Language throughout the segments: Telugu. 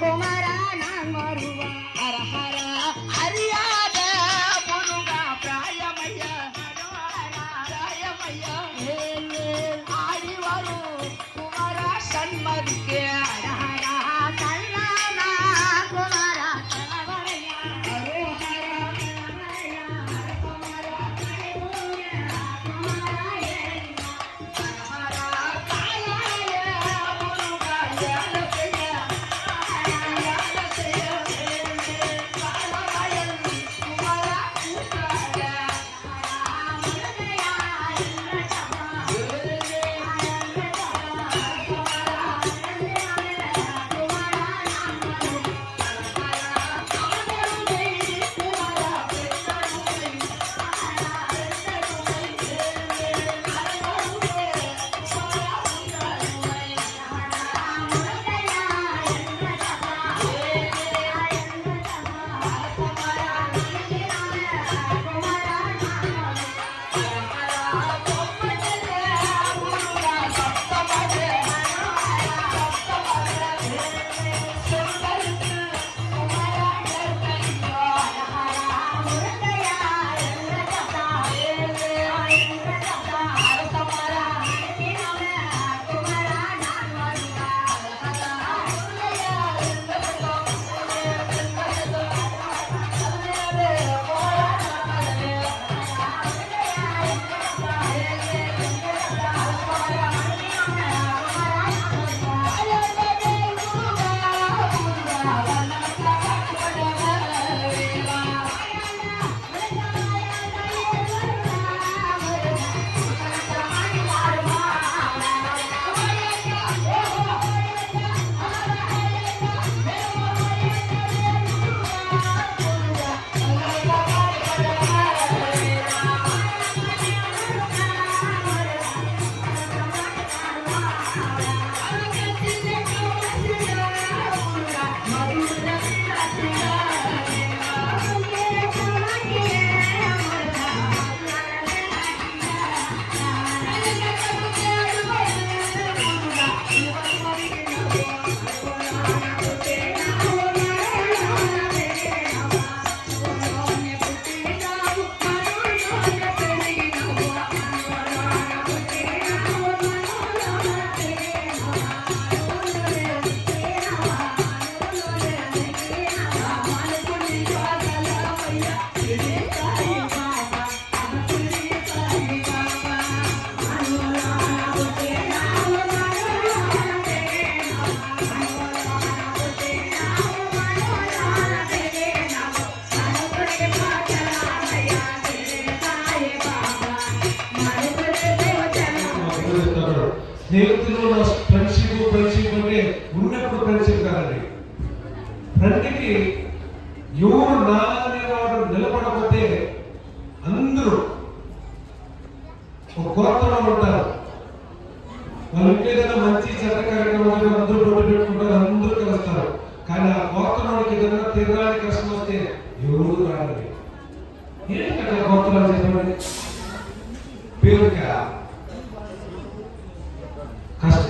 குமரா நான் வருவான்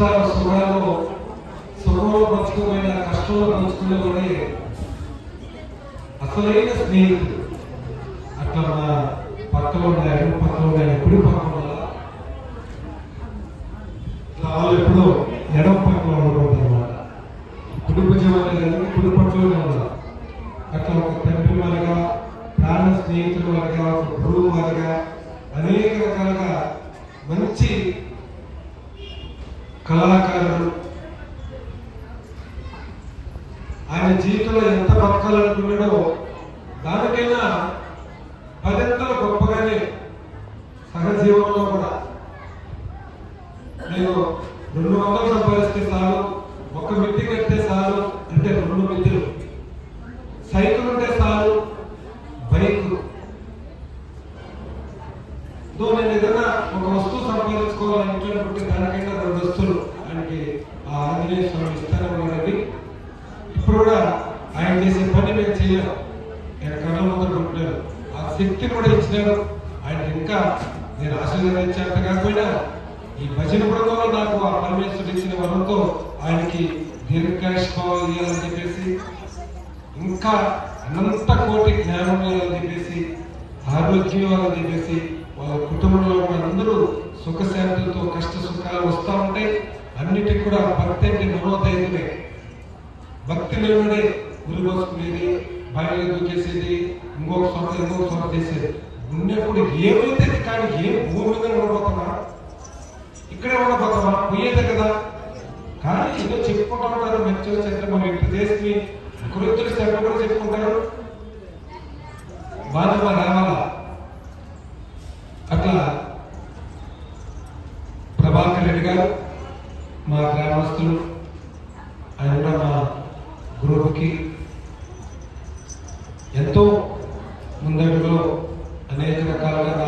కష్టాల సుఖాలు సుఖంలో పంచుకోమైన కష్టంలో పంచుకునేవాడే అసలైన స్నేహితుడు అట్లా మన పక్కన ఉండాలి పక్కన ఉండాలి ఎప్పుడు పక్కన ఉండాలి? జీవనంలో కూడా నేను రెండు వందలు సంపాదిస్తున్నాను ఒక మిట్టి కట్టే వాళ్ళ కుటుంబంలో వాళ్ళందరూ సుఖశాంతులతో కష్ట సుఖాలు వస్తూ ఉంటాయి అన్నిటికి కూడా భక్తి అంటే మనోధైర్యమే. భక్తి లేనివాడే ఉరి పోసుకునేది బయలు దూకేసేది ఇంకొక సొంత ఇంకొక సొంత చేసేది. ఉన్నప్పుడు ఏమైతే కానీ ఏ భూమి మీద ఉండబోతున్నా ఇక్కడే ఉండబోతున్నా పోయేదే కదా. కానీ ఏదో చెప్పుకుంటా ఉంటారు మంచిగా చెట్ల మనం ఇట్లా చేసి కురుతులు చెట్ల కూడా చెప్పుకుంటారు. బాధ రావాలా? అట్లా ప్రభాకర్ రెడ్డి గారు మా గ్రామస్తులు ఆయన కూడా మా గ్రూప్కి ఎంతో ముందడుగులో అనేక రకాలుగా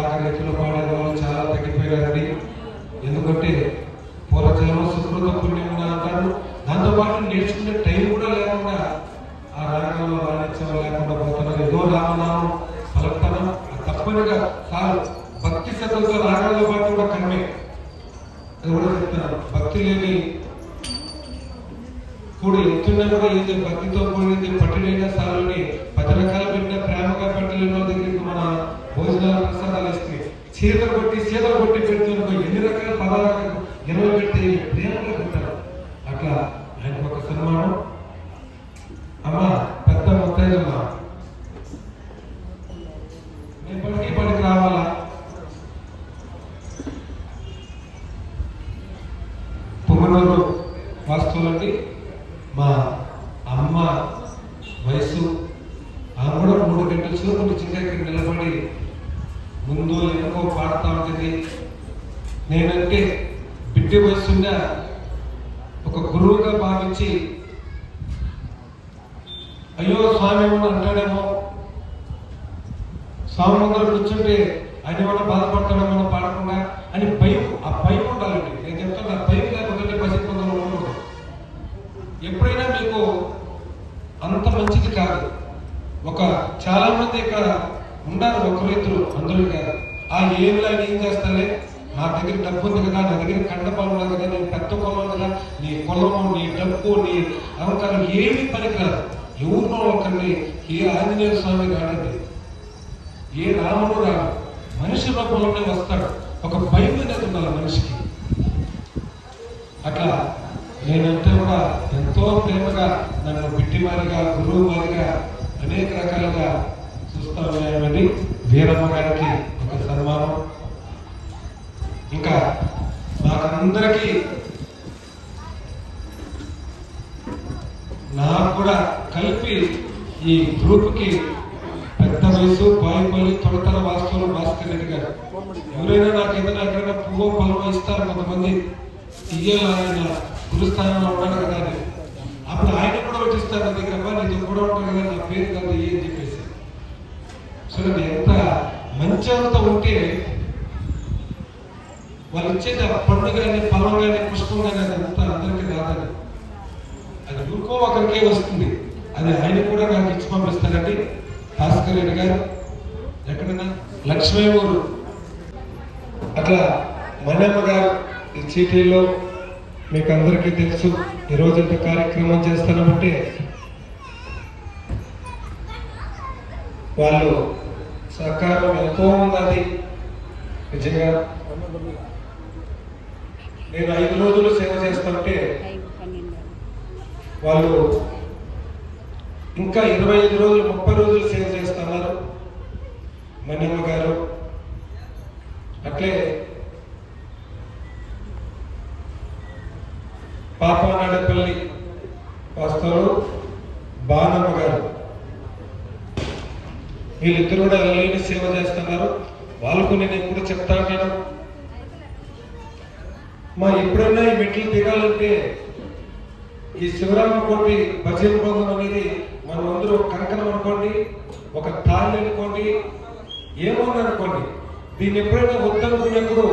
వాస్తవులండి చాలా మంది ఇక్కడ ఉన్నారు ఒకరు ఇద్దరు అందరూ కాదు ఆ ఏమిలా ఏం చేస్తాలే నా దగ్గర డబ్బు ఉంది కదా నా దగ్గర కండపాలు పొలం ఉంది కదా నేను పెద్ద పొలం కదా నీ పొలము నీ డబ్బు నీ అహంకారం ఏమీ పనికిరాదు. ఎవరినో ఒకరిని ఏ ఆంజనేయ స్వామి కాడండి ఏ రాముడు రాడు. మనిషి రూపంలోనే వస్తాడు. ఒక భయం అనేది ఉండాలి మనిషికి. అట్లా నేనంటే కూడా ఎంతో ప్రేమగా నన్ను బిడ్డివారిగా గురువు వారిగా అనేక రకాలుగా చూస్తా ఉన్నాయని వీరమ్మ గారికి ఒక సన్మానం. ఇంకా మాకందరికీ నాకు కూడా కలిపి ఈ గ్రూప్కి పెద్ద వయసు బాయిపల్లి తొడతల వాస్తవులు భాస్కర్ రెడ్డి గారు. ఎవరైనా నాకు ఏదైనా ఎక్కడైనా పువ్వు పొలం ఇస్తారు కొంతమంది? ఇయ్యాలి ఆయన గురుస్థానంలో ఉన్నాడు కదా అప్పుడు ఆయన కూడా వచ్చిస్తారు నా దగ్గర అబ్బా నీతో కూడా ఉంటాను కదా నా పేరు కదా ఏ అని చెప్పేసి. చూడండి ఎంత మంచి అంత ఉంటే వాళ్ళు ఇచ్చేది ఆ పండు కానీ పొలం కానీ పుష్పం కానీ అది అంతా అందరికీ రాదని. అది ఊరుకో ఒకరికే వస్తుంది. అది ఆయన కూడా నాకు ఇచ్చి పంపిస్తారండి భాస్కర్ రెడ్డి గారు ఎక్కడన్నా? లక్ష్మీ ఊరు. అట్లా మనమ్మ గారు ఈ చీటీలో మీకు అందరికీ తెలుసు ఈరోజు ఇంత కార్యక్రమం చేస్తున్నామంటే వాళ్ళు సహకారం ఎంతో ఉన్నది నిజంగా నేను ఐదు రోజులు సేవ చేస్తుంటే వాళ్ళు ఇంకా ఇరవై ఐదు రోజులు ముప్పై రోజులు సేవ చేస్తున్నారు. మణిమ్మ గారు అట్లే పాపనాడపల్లి వాస్తవులు బాణమ్మ గారు. వీళ్ళిద్దరు కూడా ఎలాంటి సేవ చేస్తున్నారు. వాళ్ళకు నేను ఎప్పుడు చెప్తా ఉంటాను. మా ఎప్పుడైనా ఈ మెట్లు దిగాలంటే ఈ శివరామ కోటి భజన బృందం అనేది మనం అందరూ ఒక కంకణం అనుకోండి ఒక తాళి అనుకోండి ఏమన్నా అనుకోండి. దీన్ని ఎప్పుడైనా వద్దనుకున్నప్పుడు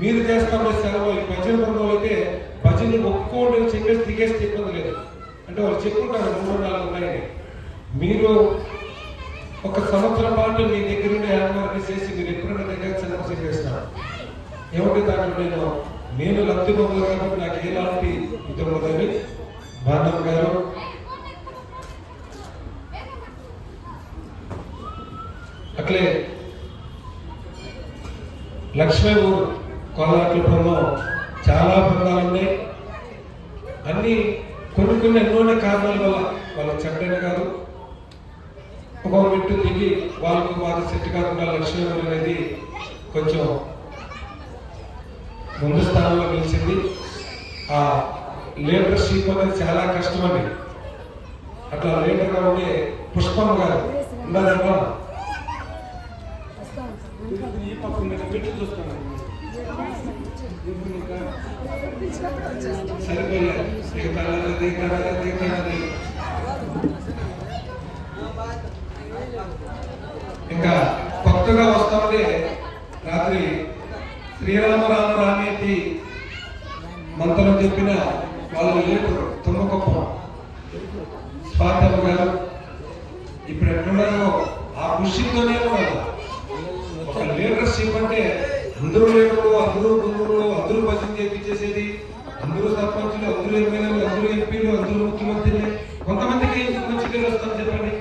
మీరు చేస్తామనే సెలవు ఈ భజన బృందం అయితే భజన ఒక్కోటి చెప్పేసి దిగేసి చెప్పదు లేదు. అంటే వాళ్ళు చెప్పుకుంటారు మూడు నాలుగు ఉన్నాయని. మీరు ఒక సంవత్సరం పాటు మీ దగ్గరుండే హ్యాండ్వర్క్ చేసి మీరు ఎప్పుడైనా దగ్గర సమస్య చేస్తారు ఏమంటే దాన్ని నేను? నేను లబ్ధి పొందలేదు కాబట్టి నాకు ఎలాంటి ఇది ఉండదని బాధవ్ గారు. అట్లే లక్ష్మీ ఊరు కోలాట్ల చాలా బృందాలు ఉన్నాయి. అన్ని కొన్ని కొన్ని ఎన్నోనే కారణాల వల్ల వాళ్ళ చెడ్డని కాదు. ఒక మెట్టు దిగి వాళ్ళకు వారి సెట్ కాకుండా లక్ష్మీ ఊరు అనేది కొంచెం ముందు స్థానంలో నిలిచింది. ఆ లీడర్షిప్ అనేది చాలా కష్టమండి అట్లా లీడర్గా ఉండే పుష్పం గారు ఈ మీద పెట్టి ఇంకా కొత్తగా వస్తామంటే రాత్రి శ్రీరామరామ రామేటి మంత్రం చెప్పిన వాళ్ళు లేరు. తుమ్మకొప్ప స్వాతమ్మ గారు. ఇప్పుడు ఎక్కడున్నారో ఆ కృషితోనే ఉన్నారు. ఒక లీడర్షిప్ అంటే అందరూ లీడర్లు అందరూ గురువులు అందరూ భజన చేపించేసేది అందరూ సర్పంచులు అందరూ ఎమ్మెల్యేలు అందరూ ఎంపీలు అందరూ ముఖ్యమంత్రులు. కొంతమందికి మంచి పేరు వస్తాం చెప్పండి.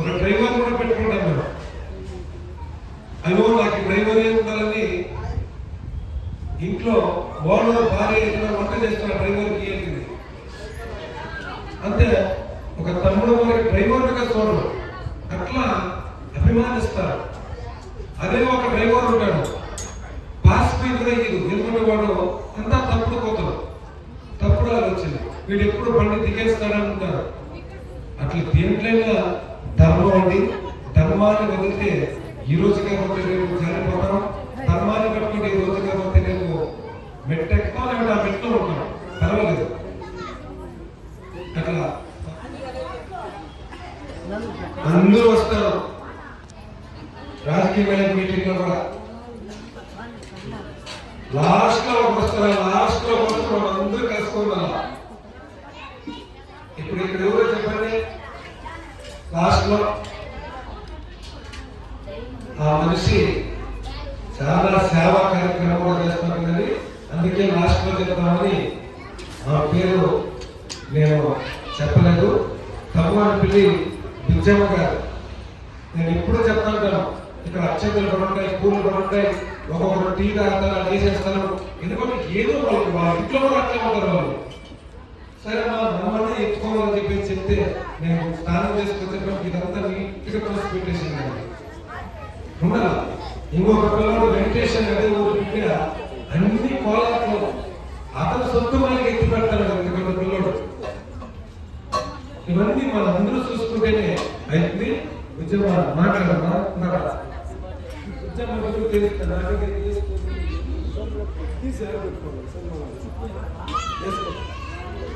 ఒక డ్రైవర్ కూడా పెట్టుకుంటాం మేము. అయ్యో నాకు డ్రైవర్ డ్రైవరే ఉండాలని ఇంట్లో ఓనర్ భార్య ఏదైనా వంట చేస్తున్న డ్రైవర్కి ఏంటిది అంతే. ఒక తమ్ముడు మరి డ్రైవర్గా చూడరు. అట్లా అభిమానిస్తారు. అదే ఒక డ్రైవర్ ఉంటాడు. పాస్ మీద ఇది ఎందుకంటే వాడు అంతా తప్పుడు కోతలు. తప్పుడు ఆలోచన వీడు ఎప్పుడు బండి దిగేస్తాడనుకుంటారు అట్లా దేంట్లైనా ధర్మం అండి. ధర్మాన్ని వదిలితే ఈ రోజు కాకపోతే రేపు జారిపోతాం. ధర్మాన్ని కట్టుకుంటే ఈ రోజు కాకపోతే రేపు మెట్టెక్కుతాం లేకపోతే ఆ మెట్లో ఉంటాం. పర్వాలేదు. అట్లా. అందరూ వస్తారు. రాజకీయమైన మీటింగ్లో మీటింగ్లో కూడా. లాస్ట్లో ఒక వస్తారు? లాస్ట్లో వస్తారు? అందరూ కలుసుకోవాలి ఇప్పుడు ఇక్కడ ఎవరో చెప్పండి? లాస్ట్లో ఆ మనిషి చాలా సేవా కార్యక్రమం కూడా చేస్తున్నాం కదండి. అందుకే లాస్ట్లో చెప్తామని ఆ పేరు నేను చెప్పలేదు. తమ్ముడు పిల్లి బిజ్జమ్మ గారు. నేను ఎప్పుడు చెప్తాను ఇక్కడ అక్షంతలు కూడా ఉంటాయి పూలు కూడా ఉంటాయి ఒక్కొక్కరు టీ తాగుతారు అది చేసేస్తారు ఎందుకంటే ఏదో వాళ్ళకి వాళ్ళ ఇంట్లో కూడా అట్లే ఉంటారు వాళ్ళు. సరే మా బ్రహ్మాన్ని ఎత్తుకోవాలని చెప్పేసి చెప్తే నేను స్నానం చేసుకొచ్చేటప్పుడు ఇదంతా నీట్గా పోసి పెట్టేసాను ఉండాల ఇంకొక పిల్లలు వెంకటేషన్ అదే ఊరు బిడ్డ అన్ని కోలాట్లు అతను సొంత మనకి ఎత్తి పెడతాడు ఎందుకంటే పిల్లడు. ఇవన్నీ మన అందరూ చూసుకుంటేనే అయితే విజయవాడ మాట్లాడమా ఉద్యమ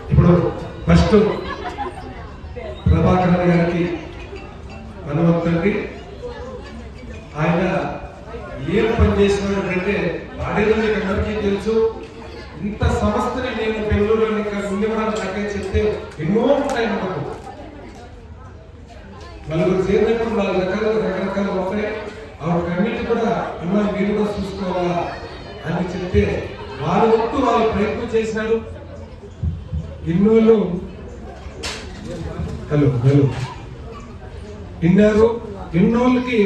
ఇప్పుడు ఫస్ట్ ప్రభాకర్ గారికి హనుమంతుడికి ఆయన ఏం పని చేసినాడంటే వాడేదో మీకు అందరికీ తెలుసు ఇంత సంస్థని నేను బెంగళూరులో ఇంకా ఉండేవాళ్ళని నాకే చెప్తే ఎన్నో ఉంటాయి మనకు నలుగురు చేరినప్పుడు నాలుగు రకాల రకరకాలు ఉంటాయి వాటికన్నిటి కూడా అన్న మీరు కూడా చూసుకోవాలా అని చెప్తే వాళ్ళ వంతు వాళ్ళు ప్రయత్నం చేసినారు ఇన్నోళ్ళు హలో హలో విన్నారు ఎన్నోళ్ళకి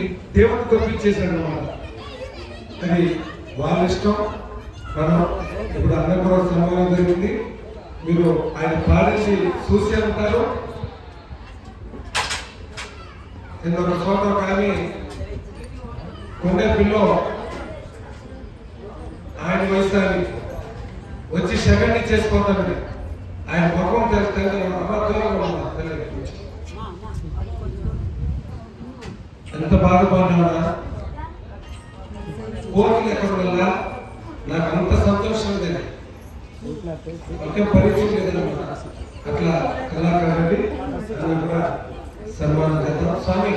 దేవుడు పంపించేశాడు అనమాట అది వాళ్ళ ఇష్టం. మనం ఇప్పుడు అన్నపురం సమావేశం జరిగింది. మీరు ఆయన పాలించి చూసే ఉంటారు. ఇంకొక చోట కానీ ఆమె ఆయన వయసు వచ్చి సెకండ్ ఇచ్చేసిపోతానండి ఆయన ముఖం తెలిస్తే అబద్ధంగా ఉన్నా తెలియదు ఎంత బాధపడ్డా కోరికలు ఎక్కడ వల్ల నాకు అంత సంతోషం లేదు. ఒకే పరిచయం లేదన్నమాట. అట్లా కళాకారుడి అని కూడా సన్మానం చేద్దాం. స్వామి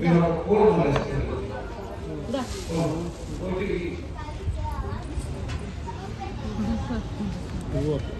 మీరు ఒక పూల వేస్తారు ఫోటో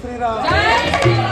శ్రీరామ్.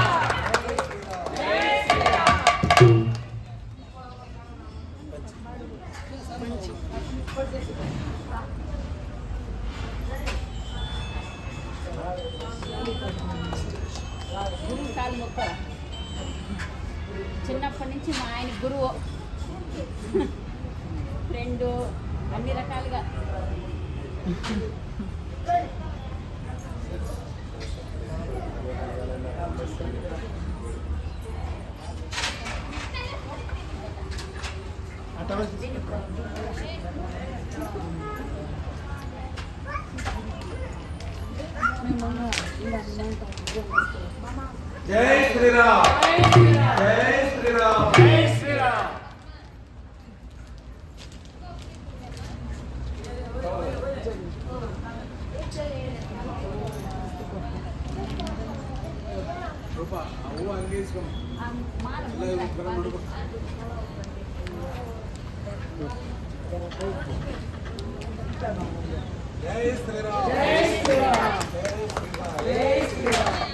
శ్రీరామ్ జై శ్రీరామ్ జై శ్రీరామ్ ఆ మాల జై శ్రీరామ్ జై శ్రీరామ్ జై శ్రీరామ్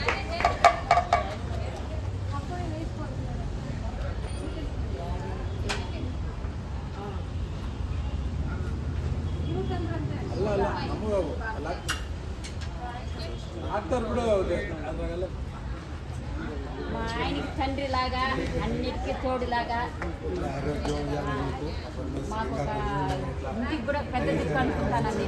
అన్నిటికీ మాకు ఒక ఇంటికి కూడా పెద్ద దిక్కు అనుకుంటానండి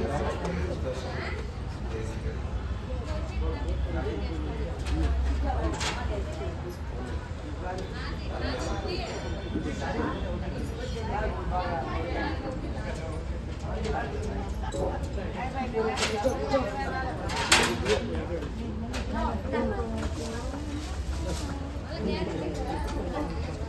Thank you.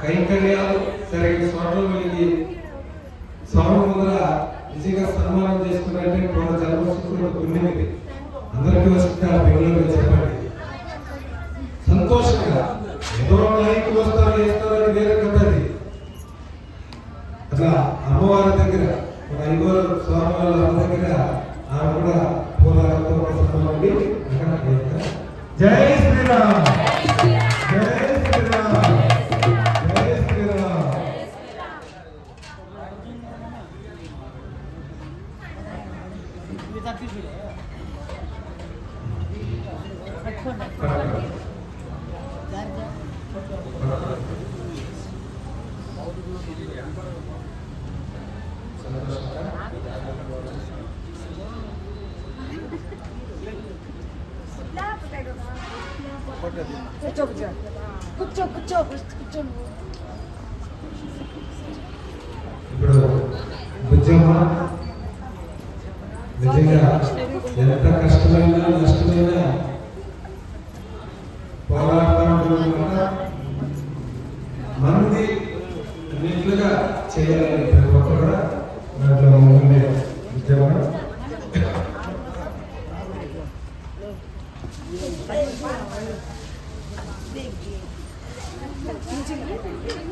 కైంకర్యాలు సరైన స్వర్ణం వెళ్ళి స్వామి ముందర నిజంగా సన్మానం చేసుకున్నట్టే మన జన్మస్థితిలో పుణ్యం అందరికీ వస్తే ఆ పిల్లలు చెప్పండి. సంతోషంగా ఎవరో నాయకులు వస్తారు చేస్తారు అని వేరే కథది అట్లా అమ్మవారి దగ్గర మన ఐగోరు స్వామి వాళ్ళ అమ్మ దగ్గర ఆమె కూడా పూలతో సన్మానం జై శ్రీరామ్! కూర్చో కూర్చో కూర్చో కూర్చో కూర్చో ఇప్పుడు బుజ్జమ్మ నిజంగా ఎంత కష్టమైనా నష్టమైన పోరాడుతున్నమాట మంది అన్నిట్లుగా చేయాలని ప్రతి ఒక్కరు కూడా దాంట్లో ఉండే బుజ్జమ్మ అర్థం చేయాలి. చిన్న పిల్లలు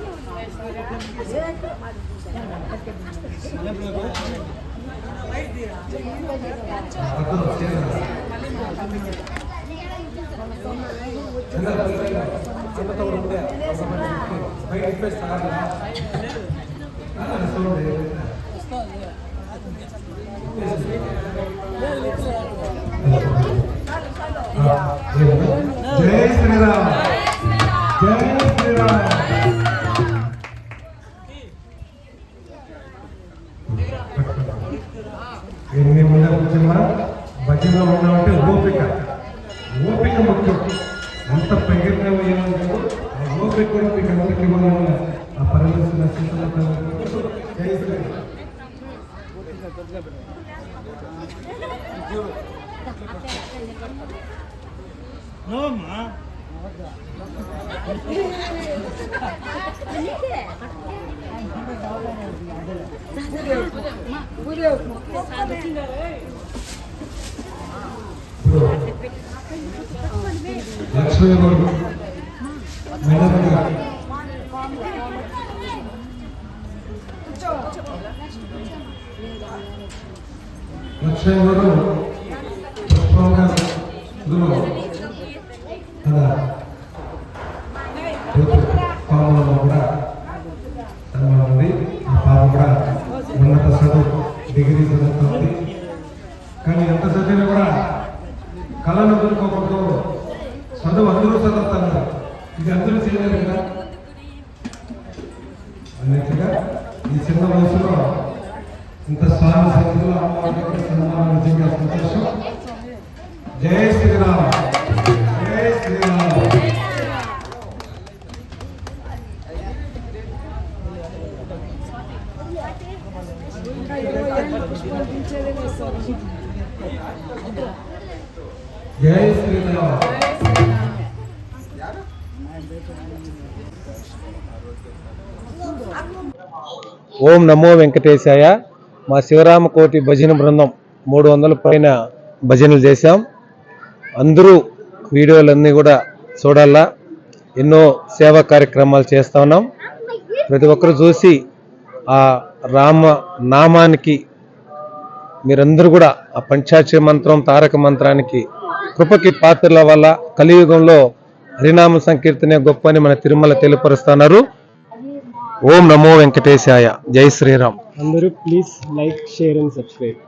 బయట ముఖ్యం ఎంత ప్రగిరిగా ఏమో ఆ ఓపిక కూడా మీకు అందరికీ ఇవ్వాలి ఆ పరమేశ్వర సీతమ్మ జై శ్రీరామ్ లక్ష్మీ గారు మేడం గారు లక్ష్మీ గారు పుష్పం గారు కదా జై శ్రీరామ్. ఓం నమో వెంకటేశాయ. మా శివరామకోటి భజన బృందం మూడు వందల పైన భజనలు చేశాం. అందరూ వీడియోలన్నీ కూడా చూడాలా? ఎన్నో సేవా కార్యక్రమాలు చేస్తూ ఉన్నాం. ప్రతి ఒక్కరు చూసి ఆ రామ నామానికి మీరందరూ కూడా ఆ పంచాక్షరి మంత్రం తారక మంత్రానికి కృపకి పాత్రల వల్ల కలియుగంలో హరినామ సంకీర్తనే గొప్ప అని మన తిరుమల తెలియపరుస్తున్నారు. ఓం నమో వెంకటేశాయ. జై శ్రీరామ్. అందరూ please like share and subscribe.